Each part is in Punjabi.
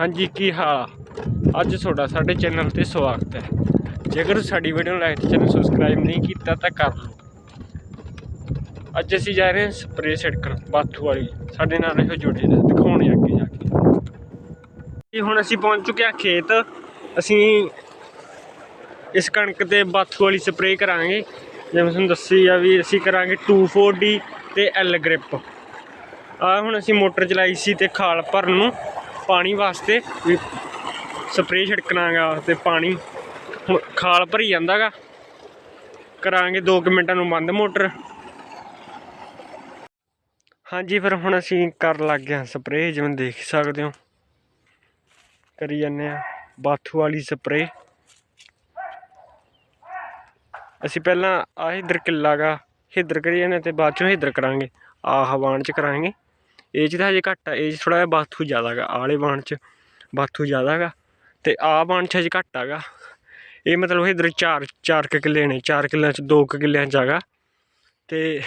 ਹਾਂਜੀ, ਕੀ ਹਾਲ ਆ? ਅੱਜ ਤੁਹਾਡਾ ਸਾਡੇ ਚੈਨਲ ਤੇ ਸਵਾਗਤ ਹੈ। ਜੇਕਰ ਸਾਡੀ ਵੀਡੀਓ ਨੂੰ ਲਾਈਕ ਤੇ ਚੈਨਲ ਸਬਸਕ੍ਰਾਈਬ ਨਹੀਂ ਕੀਤਾ ਤਾਂ ਕਰ ਲਓ। ਅੱਜ ਅਸੀਂ ਜਾ ਰਹੇ ਹਾਂ ਸਪਰੇਅ ਛਿੜਕਣ, ਬਾਥੂ ਵਾਲੀ। ਸਾਡੇ ਨਾਲ ਇਹੋ ਜੁੜੇ ਨੇ, ਦਿਖਾਉਣੇ ਅੱਗੇ ਜਾ ਕੇ। ਹੁਣ ਅਸੀਂ ਪਹੁੰਚ ਚੁੱਕੇ ਹਾਂ ਖੇਤ। ਅਸੀਂ ਇਸ ਕਣਕ ਤੇ ਬਾਥੂ ਵਾਲੀ ਸਪਰੇਅ ਕਰਾਂਗੇ। ਜਿਵੇਂ ਤੁਹਾਨੂੰ ਦੱਸੀ ਆ ਵੀ ਅਸੀਂ ਕਰਾਂਗੇ 240 ਤੇ ਐਲ ਗ੍ਰਿਪ ਆ ਹੁਣ ਅਸੀਂ ਮੋਟਰ ਚਲਾਈ ਸੀ ਤੇ ਖਾਲ ਭਰਨ ਨੂੰ। ਪਾਣੀ ਵਾਸਤੇ ਵੀ ਸਪਰੇਅ ਛਿੜਕਣਾਗਾ ਤੇ ਪਾਣੀ ਖਾਲ ਭਰੀ ਜਾਂਦਾਗਾ। ਕਰਾਂਗੇ 2 ਮਿੰਟਾਂ ਨੂੰ ਬੰਦ ਮੋਟਰ। ਹਾਂਜੀ, ਫਿਰ ਹੁਣ ਅਸੀਂ ਕਰਨ ਲੱਗ ਗਏ ਸਪਰੇਅ, ਜਿਵੇਂ ਦੇਖ ਸਕਦੇ ਹੋ। ਕਰੀ ਜਾਂਦੇ ਆ ਬਾਥੂ ਵਾਲੀ ਸਪਰੇਅ। ਅਸੀਂ ਪਹਿਲਾਂ ਆਹ ਇਧਰ ਕਿੱਲਾ ਗਾ, ਇੱਧਰ ਕਰੀ ਜਾਂਦੇ ਤੇ ਬਾਅਦ ਚੋਂ ਇੱਧਰ ਕਰਾਂਗੇ। ਆਹ ਵਾਣ ਚ ਕਰਾਂਗੇ। ਇਹ ਚ ਤਾਂ ਹਜੇ ਘੱਟ ਆ ਇਹ 'ਚ ਥੋੜ੍ਹਾ ਜਿਹਾ ਬਾਥੂ ਜ਼ਿਆਦਾ ਗਾ ਆਲੇ ਵਾਣ ਚ ਬਾਥੂ ਜ਼ਿਆਦਾ ਗਾ ਅਤੇ ਆਹ ਵਾਣ ਚ ਹਜੇ ਘੱਟ ਆਗਾ ਇਹ ਮਤਲਬ ਇੱਧਰ ਚਾਰ ਚਾਰ ਕੁ ਕਿੱਲੇ ਨੇ ਚਾਰ ਕਿੱਲਿਆਂ ਚ ਦੋ ਕੁ ਕਿੱਲਿਆਂ ਚ ਹੈਗਾ ਅਤੇ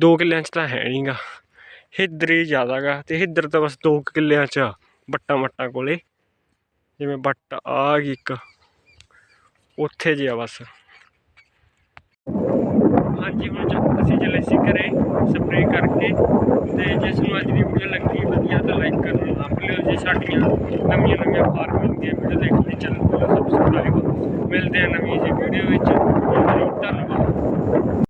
ਦੋ ਕਿੱਲਿਆਂ ਚ ਤਾਂ ਹੈ ਨਹੀਂਗਾ ਇੱਧਰ ਹੀ ਜ਼ਿਆਦਾ ਗਾ ਅਤੇ ਇੱਧਰ ਤਾਂ ਬਸ ਦੋ ਕੁ ਕਿੱਲਿਆਂ ਚ ਆ, ਵੱਟਾਂ ਵੱਟਾਂ ਕੋਲੇ। ਜਿਵੇਂ ਵੱਟ ਆ ਗਈ ਇੱਕ ਉੱਥੇ ਜਿਹਾ ਬਸ। ਹਾਂਜੀ, ਹੁਣ ਚ- ਅਸੀਂ ਚੱਲੇ ਸੀ ਘਰੇ ਸਪਰੇਅ ਕਰਕੇ, ਤੇ ਜਿਸ ਨੂੰ ਅੱਜ ਦੀ ਵੀਡੀਓ ਲੱਗੀ ਵਧੀਆ ਤਾਂ ਲਾਈਕ ਕਰਨਾ ਨਾ ਭੁੱਲਿਓ ਜੇ ਸਾਡੀਆਂ ਨਵੀਆਂ ਨਵੀਆਂ ਫਾਰਮਿੰਗ ਦੀਆਂ ਵੀਡੀਓ ਦੇਖਣ ਲਈ, ਚੈਨਲ ਨੂੰ ਸਬਸਕ੍ਰਾਈਬ ਮਿਲਦੇ ਆ ਨਵੀਂ ਜੀ ਵੀਡੀਓ ਵਿੱਚ। ਧੰਨਵਾਦ।